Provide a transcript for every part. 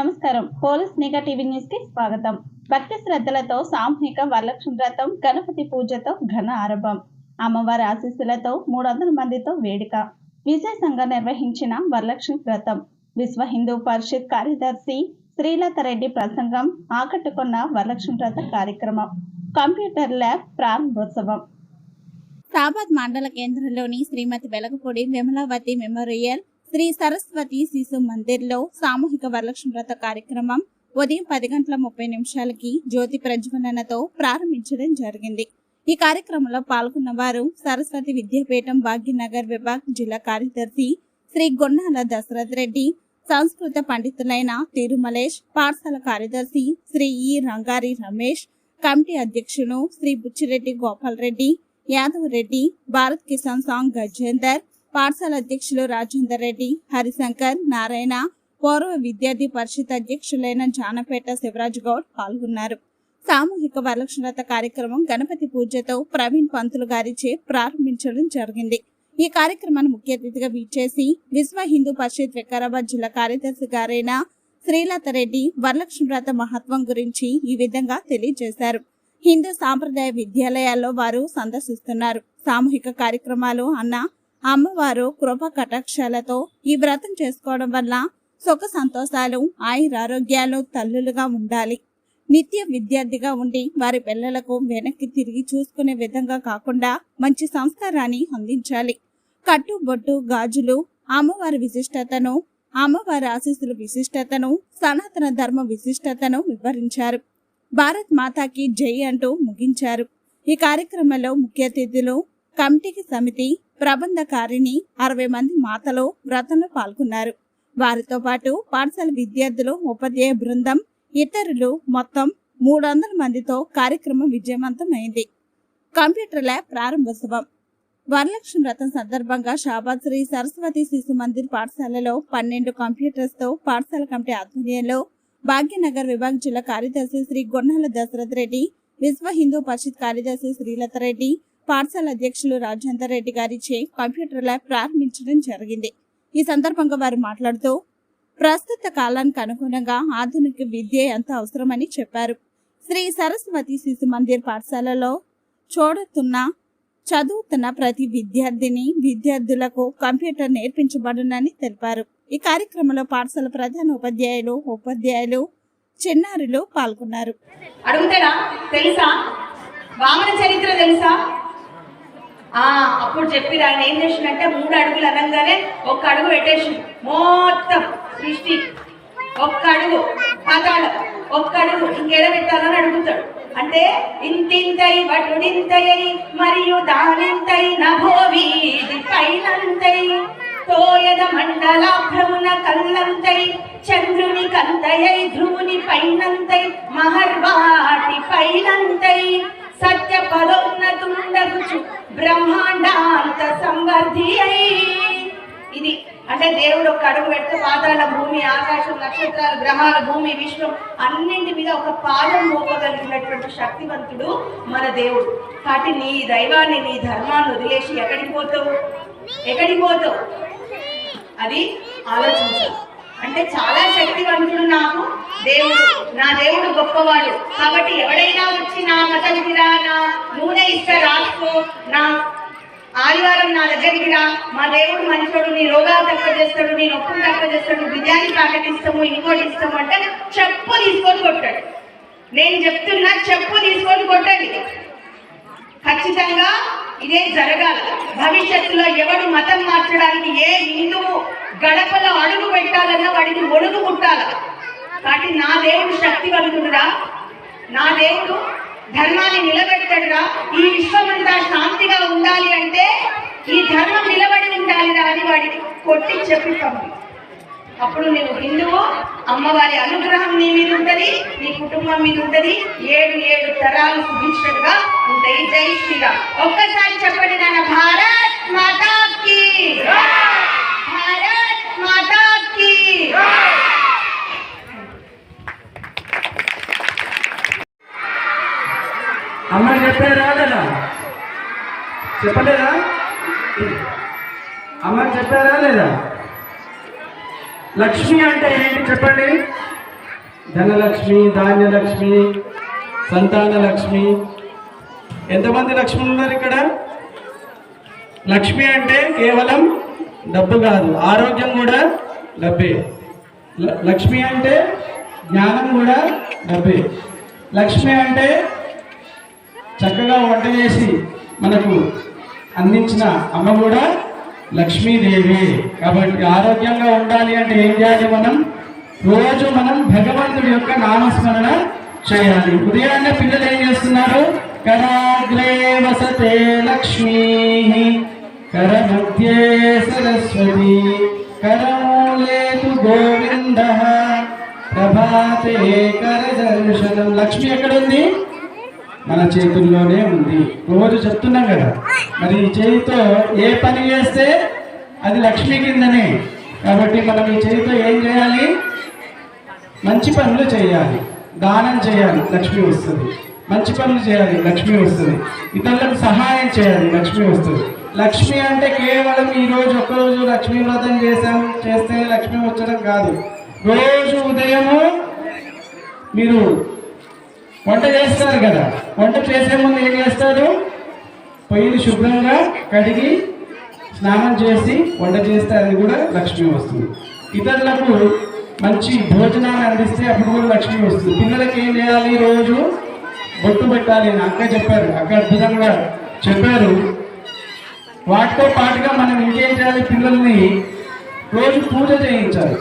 నమస్కారం. పోలీస్ నిఘా టీవీ న్యూస్కి స్వాగతం. భక్తి శ్రద్ధలతో సామూహిక వరలక్ష్మి వ్రతం గణపతి పూజతో ఘన ఆరంభం. అమ్మవారి ఆశీస్సులతో మూడు వందల మందితో వేడుక. విశేషంగా నిర్వహించిన వరలక్ష్మి వ్రతం విశ్వ హిందూ పరిషత్ కార్యదర్శి శ్రీలత రెడ్డి ప్రసంగం ఆకట్టుకున్న వరలక్ష్మి వ్రత కార్యక్రమం. కంప్యూటర్ ల్యాబ్ ప్రారంభోత్సవం. సాబాద్ మండల కేంద్రంలోని శ్రీమతి వెలగపూడి విమలావతి మెమోరియల్ శ్రీ సరస్వతి శిశు మందిర్లో సామూహిక వరలక్ష్మి వ్రత కార్యక్రమం ఉదయం పది గంటల ముప్పై నిమిషాలకి జ్యోతి ప్రజ్వలనతో ప్రారంభించడం జరిగింది. ఈ కార్యక్రమంలో పాల్గొన్న వారు సరస్వతి విద్యాపీఠం భాగ్యనగర్ విభాగ్ జిల్లా కార్యదర్శి శ్రీ గొన్నాల దశరథ్ రెడ్డి సంస్కృత పండితులైన తిరుమలేష్ పాఠశాల కార్యదర్శి శ్రీ ఈ రంగారి రమేష్ కమిటీ అధ్యక్షులు శ్రీ బుచ్చిరెడ్డి గోపాల్ రెడ్డి యాదవ్ రెడ్డి భారత్ కిసాన్ సాంగ్ గజేందర్ పాఠశాల అధ్యక్షులు రాజేందర్ రెడ్డి హరిశంకర్ నారాయణ పూర్వ విద్యార్థి పరిషత్ అధ్యక్షులైన జానపేట శివరాజ్ గౌడ్ పాల్గొన్నారు. సామూహిక వరలక్షణత కార్యక్రమం గణపతి పూజతో ప్రవీణ్ పంతులు గారిచే ప్రారంభించడం జరిగింది. ఈ కార్యక్రమాన్ని ముఖ్య అతిథిగా వీచేసి విశ్వ హిందూ పరిషత్ వికారాబాద్ జిల్లా కార్యదర్శి గారైన శ్రీలత రెడ్డి వరలక్ష్మి వ్రత మహత్వం గురించి ఈ విధంగా తెలియజేశారు. హిందూ సాంప్రదాయ విద్యాలయాల్లో వారు సందర్శిస్తున్నారు. సామూహిక కార్యక్రమాలు అన్న అమ్మవారు కృప కటాక్షాలతో ఈ వ్రతం చేసుకోవడం వల్ల సుఖ సంతోషాలు ఆయురారోగ్యాలు తల్లులుగా ఉండాలి. నిత్య విద్యార్థిగా ఉండి వారి పిల్లలకు వెనక్కి తిరిగి చూసుకునే విధంగా కాకుండా మంచి సంస్కారాన్ని అందించాలి. కట్టుబొట్టు గాజులు అమ్మవారి విశిష్టతను అమ్మవారి ఆశీస్సుల విశిష్టతను సనాతన ధర్మ విశిష్టతను వివరించారు. భారత్ మాతాకి జై అంటూ ముగించారు. ఈ కార్యక్రమంలో ముఖ్య అతిథులు కమిటీకి సమితి ప్రబంధకారిణి అరవై మంది మాతలు వ్రతంలో పాల్గొన్నారు. వారితో పాటు పాఠశాల విద్యార్థులు ఉపాధ్యాయ బృందం ఇతరులు మొత్తం మూడు వందల మందితో కార్యక్రమం విజయవంతమైంది. కంప్యూటర్ ల్యాబ్ ప్రారంభోత్సవం. వరలక్ష్మి వ్రతం సందర్భంగా షాబాద్ శ్రీ సరస్వతి శిశు మందిర్ పాఠశాలలో పన్నెండు కంప్యూటర్స్తో పాఠశాల కమిటీ ఆధ్వర్యంలో భాగ్యనగర్ విభాగ జిల్లా కార్యదర్శి శ్రీ గొన్నాల దశరథ్ రెడ్డి విశ్వ హిందూ పరిషత్ కార్యదర్శి శ్రీలత రెడ్డి పాఠశాల అధ్యక్షులు రాజేందర్ రెడ్డి గారిచే కంప్యూటర్ ల్యాబ్ ప్రారంభించడం జరిగింది. ఈ సందర్భంగా వారు మాట్లాడుతూ ప్రస్తుత కాలానికి అనుగుణంగా ఆధునిక విద్య ఎంత అవసరమని చెప్పారు. శ్రీ సరస్వతి శిశు మందిర్ పాఠశాలలో చూడుతున్న చదువుతున్న ప్రతి విద్యార్థిని విద్యార్థులకు కంప్యూటర్ నేర్పించబడునని తెలిపారు. ఈ కార్యక్రమంలో పాఠశాల ప్రధాన ఉపాధ్యాయులు ఉపాధ్యాయులు చిన్నారులు పాల్గొన్నారు. అడుగుతారా తెలుసా? వామన చరిత్ర తెలుసా? అప్పుడు చెప్పిరు ఆయన ఏం చేసిండంటే మూడు అడుగులు అనగానే ఒక్క అడుగు పెట్టేసి మొత్తం సృష్టి. ఒక్క అడుగు పాతాళం. ఒక్క అడుగు ఇంకెడ పెట్టాలని అడుగుతాడు. అంటే ఇంతింతై వటుడింతై మరియు దానింతై నభోవి పైనంతై తోయద మండలాభ్రమున కల్లంతై చంద్రుని కంతయై ధ్రువుని పైనంతై మహర్వాటి పైనంతై సత్య పదోన్నతుండగుచు బ్రహ్మాండాంత సంవర్ధి అయి. ఇది అంటే దేవుడు ఒక అడుగు పెడితే పాతాళ భూమి ఆకాశం నక్షత్రాలు గ్రహాల భూమి విశ్వం అన్నింటి మీద ఒక పాదం మోపగలిగినటువంటి శక్తివంతుడు మన దేవుడు. కాబట్టి నీ దైవాన్ని నీ ధర్మాన్ని వదిలేసి ఎక్కడికి పోతావు? ఎక్కడికి పోతావు? అది ఆలోచించాలి అంటే చాలా శక్తివంతుడు నాకు. దేవుడు నా దేవుడు గొప్పవాడు. కాబట్టి ఎవడైనా వచ్చి నా మతానికి రా నా నూనె ఇస్తే రాసుకో. నా ఆదివారం నా దగ్గరికి రా. మా దేవుడు మంచోడు నీ రోగాలు తక్కువ చేస్తాడు నీ నొప్పులు తక్కువ చేస్తాడు బిర్యానీ ప్యాకెట్ ఇస్తాము ఇంకోటి ఇస్తాము అంటే చెప్పు తీసుకొని కొట్టాడు. నేను చెప్తున్నా చెప్పు తీసుకొని కొట్టండి. ఖచ్చితంగా ఇదే జరగాలి. భవిష్యత్తులో ఎవడు మతం మార్చడానికి ఏ హిందువు గడపలో అడుగు పెట్టాలన్నా వాడిని ఒడుగు ముట్టాల. కాబట్టి నా దేవుడు శక్తివంతుడురా నా దేవుడు ధర్మాన్ని నిలబెట్టడురా. ఈ విశ్వమంతా శాంతిగా ఉండాలి అంటే ఈ ధర్మం నిలబడి ఉండాలిరా అని వాడికి కొట్టి చెప్పి అప్పుడు నువ్వు హిందువు అమ్మవారి అనుగ్రహం నీ మీద ఉంటది నీ కుటుంబం మీద ఉంటది. ఏడు ఏడు తరాలు సుభిక్షంగా ఉంటాయి. జై శ్రీరామ్. ఒక్క చెప్పలేదా? అమ్మ చెప్పారా లేదా? లక్ష్మి అంటే ఏంటి చెప్పండి? ధనలక్ష్మి ధాన్యలక్ష్మి సంతాన లక్ష్మి. ఎంతమంది లక్ష్ములు ఉన్నారు ఇక్కడ? లక్ష్మి అంటే కేవలం డబ్బు కాదు ఆరోగ్యం కూడా డబ్బే. ల- లక్ష్మి అంటే జ్ఞానం కూడా డబ్బే. లక్ష్మి అంటే చక్కగా వంట చేసి మనకు అందించిన అమ్మ కూడా లక్ష్మీదేవి. కాబట్టి ఆరోగ్యంగా ఉండాలి అంటే ఏం చేయాలి మనం? రోజు మనం భగవంతుడి యొక్క నామస్మరణ చేయాలి. ఉదయాన్నే పిల్లలు ఏం చేస్తున్నారు? కరాగ్రే వసతే లక్ష్మీ. కరమధ్యే సరస్వతి. కరమూలే గోవింద. ప్రభాతే కరదర్శనం. లక్ష్మి ఎక్కడ ఉంది మన చేతుల్లోనే ఉంది. రోజు చెప్తున్నాం కదా మరి ఈ చేతితో ఏ పని చేస్తే అది లక్ష్మి కిందనే. కాబట్టి మనం ఈ చేతితో ఏం చేయాలి? మంచి పనులు చేయాలి. దానం చేయాలి లక్ష్మి వస్తుంది. మంచి పనులు చేయాలి లక్ష్మి వస్తుంది. ఇతరులకు సహాయం చేయాలి లక్ష్మి వస్తుంది. లక్ష్మి అంటే కేవలం ఈరోజు ఒక్కరోజు లక్ష్మీ వ్రతం చేసాం చేస్తే లక్ష్మి వచ్చడం కాదు. రోజు ఉదయము మీరు వంట చేస్తారు కదా. వంట చేసే ముందు ఏం చేస్తారు? పొయ్యిని శుభ్రంగా కడిగి స్నానం చేసి వంట చేస్తే అది కూడా లక్ష్మి వస్తుంది. ఇతరులకు మంచి భోజనాన్ని అందిస్తే అప్పుడు కూడా లక్ష్మి వస్తుంది. పిల్లలకి ఏం చేయాలి రోజు బొట్టు పెట్టాలి. అని అక్క చెప్పారు అక్క అద్భుతంగా చెప్పారు. వాటితో పాటుగా మనం ఇంకేం చేయాలి? పిల్లల్ని రోజు పూజ చేయించాలి.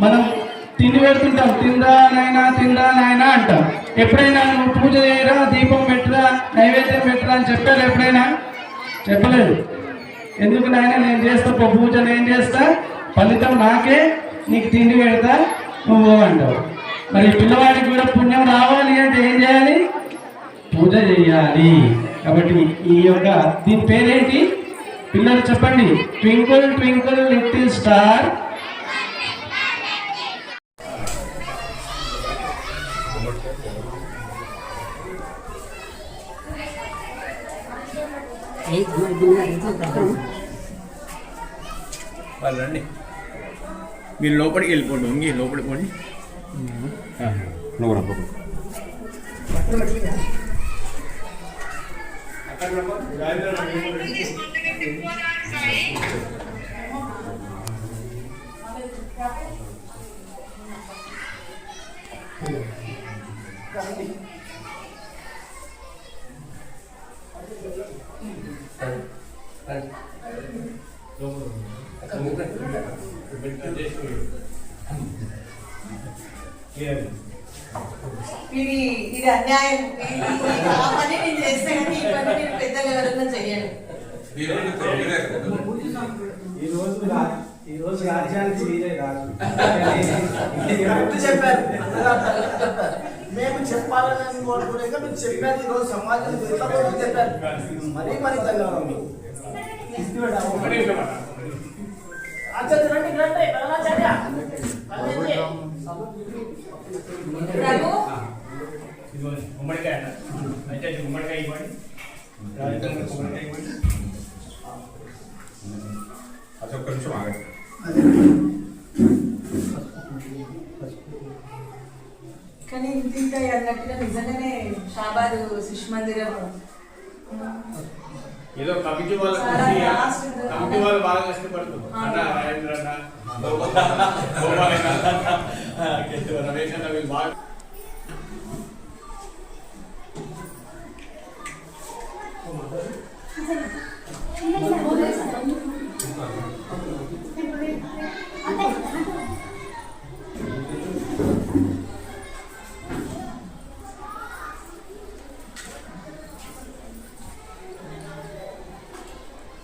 మనం తిండి పెడుతుంటాం. తిందా నాయనా తిందా నాయనా అంటాం. ఎప్పుడైనా నువ్వు పూజ చేయరా దీపం పెట్టరా నైవేద్యం పెట్టరా అని చెప్పారు ఎప్పుడైనా? చెప్పలేదు. ఎందుకు నాయన నేను చేస్తా పో పూజ నేను చేస్తా ఫలితం నాకే నీకు తిండి పెడతా నువ్వు అంటావు. మరి పిల్లవాడికి కూడా పుణ్యం రావాలి అంటే ఏం చేయాలి? పూజ చేయాలి. కాబట్టి ఈ యొక్క దీని పేరేంటి? పిల్లలు చెప్పండి. ట్వింకుల్ ట్వింకుల్ లిటిల్ స్టార్ వాళ్ళు రండి. మీరు లోపలికి వెళ్ళిపోండి వంగి లోపలికి పోండి. నువ్వు కూడా ఇది ఇది అన్యాయం. ఇది ఆ పని నేను చేస్తే కానీ ఈ పని మీరు పెద్దలు ఎవరైనా చెయ్యండి ఈ రోజు రా- ఈ రోజు రాజ్యానికి మీరే రాజు కరెక్ట్ చెప్పారు. మేము చెప్పాలని కోరుకునేగా మీరు చెప్పారు ఈరోజు సమాజం ఎట్లా చెప్పారు. మరీ మరి ధన్యవాదాలు గుమ్మడికాయ అయితే గుమ్మడికాయ ఇవ్వండి. గుమ్మడికాయ ఇవ్వండి. అది ఒక్క నిమిషం ఆగండి. కానీ ఇంత అన్నట్టుగా నిజంగానే షాబాద్ శిశు మందిరం ఏదో కమిటీ వాళ్ళు. కమిటీ వాళ్ళు బాగా కష్టపడుతుంది అన్న రాజేంద్ర అన్న గోపాల్ అన్న రమేష్ అన్న వీళ్ళు బాగా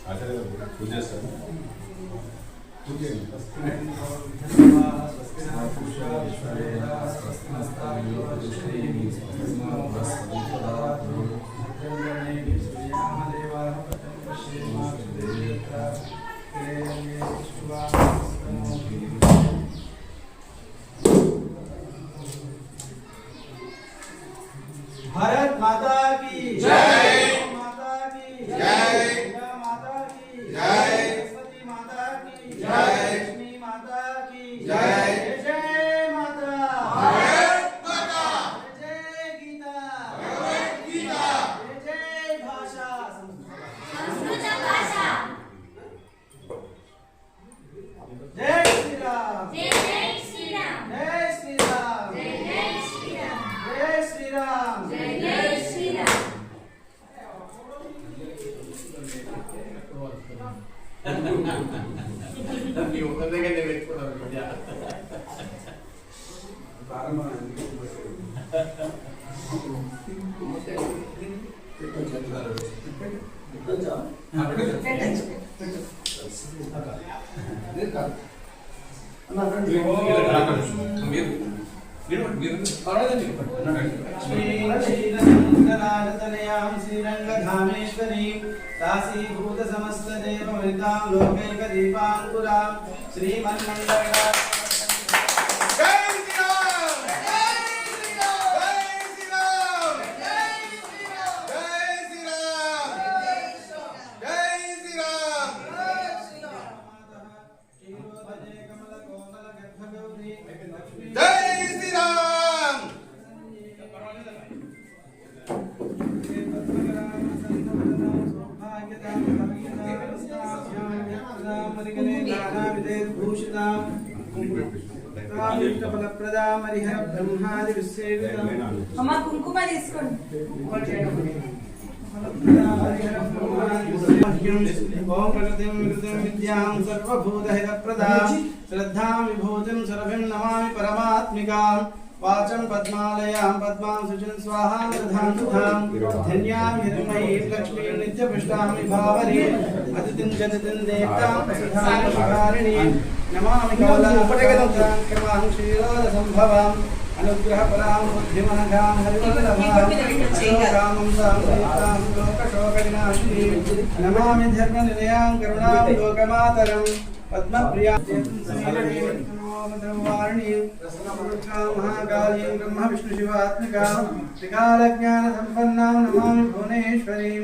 ఆచార్య పూజ చేస్తారు పూజ చేయండి भारत माता की जय జై శ్రీరామ్ నీ ఒక్క దగ్గర పెట్టుకున్నాను శ్రీరసముద్రరాజతనయాం శ్రీరంగధామేశ్వరీం దాసీభూతసమస్తదేవమృతాం లోకైకదీపాంకురాం శ్రీమన్మండలా జై అమ్మ కుంకుమ తీసుకోండి ఓం ప్రకృతిం వికృతిం విద్యాం సర్వభూతహితప్రదాం శ్రద్ధాం విభూతిం సర్వం నమామి పరమాత్మికాం వాచం పద్మాలయాం పద్మాం శుచిం స్వాహాం దధాం సుధాం ధన్యాం హిరణ్మయీం లక్ష్మీం నిత్యపుష్టాం విభావరీ అతిథిం జతిథిం దేవతాం సుధాం శుభారిణీం నమామి కమలాం క్రమాం క్షీరోద नमामि धर्मनिलयां करुणां लोकमातरं पद्मप्रियाँ महाकालीं ब्रह्मविष्णुशिवात्मिकां त्रिकालज्ञानसम्पन्नां नमामि भुवनेश्वरीं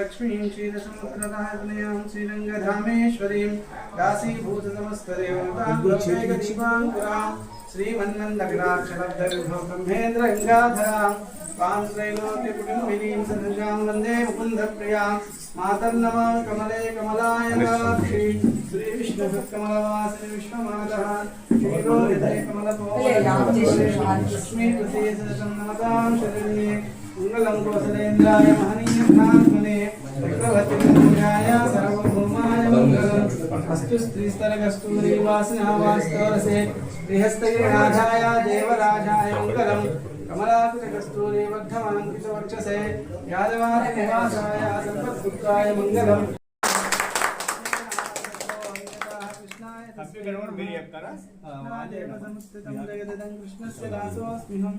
लक्ष्मीं क्षीरसमुद्रदायकनयां श्रीरङ्गधामेश्वरीं दासीभूतसमस्तदेवतां लोकैकदीपाङ्कुराम् श्रीमन्नन्दगणाक्षरब्धविभो ब्रह्मेन्द्रगङ्गाधरां त्वां त्रैलोक्यकुटुम्बिनीं सदृशां वंदे मुकुन्दप्रियाँ मातर्नमा कमले कमलाय काक्षी श्रीविष्णुकमलवासिनि विश्वमातः श्रीरोहिते कमलपोलक्ष्मीपते सदशं नमतां शरण्ये मङ्गलं कोसलेन्द्राय महनीयभात्मने चक्रवर्तिपूजाय सर्वम् अस्तु स्त्रीस्तरकस्तूरीवासिनवास्तवरसे गृहस्थगिरिनाथाय देवराजाय मङ्गलम्। कमलापितकस्तूरीवर्धमाङ्कितवर्चसे यादवादिनिवासाय सम्पद्गुप्ताय मङ्गलम्। कृष्णाय कृष्णस्य दासोऽस्म्यहम्।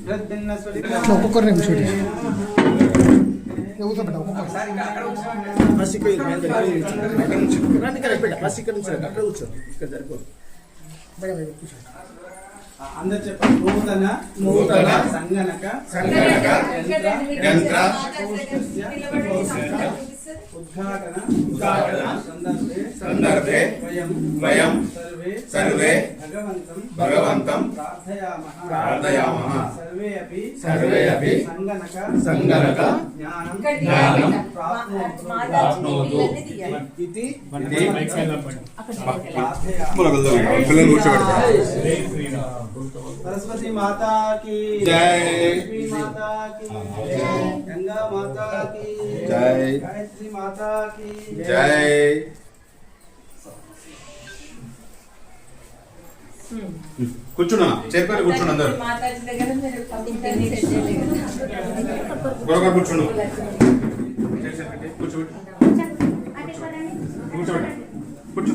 ఒక్కొక్కరు నిమిషం బస్ ఇక్కడ బస్ ఇక్కడ నుంచి రండి. అక్కడ కూర్చోండి ఇక్కడ సరిపోదు మేడం ఇక్కడ కూర్చో అందరు చెప్పండి నూతన నూతన సంగనక సంగణక యంత్ర ఉద్ఘాటన ఉద్ఘాటన సందర్భే సందర్భే వయం వయం సర్వే భగవంతం ప్రార్థయామః. సర్వే అపి సర్వే అపి సంగనక సంగనక జ్ఞానం జ్ఞానం ప్రాప్నోతు ఇది ఇది పిల్లలు సరస్వతి మాతా కి. జై. మాతా గంగా మాతా కి. గాయత్రి మాతా కి. కూర్చున్నా చేరుకొని కూర్చుని అందరు. మాతాజీ దగ్గర మీరు పంపించండి సెట్ చేయలేదు గొడవ కూర్చును కూర్చోబెట్టి కూర్చోబెట్టి కూర్చో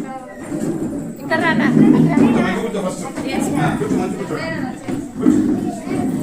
ఇక్కడ రానా కూర్చో మంచి కూర్చో ఫస్ట్ కూర్చో మంచి కూర్చో కూర్చో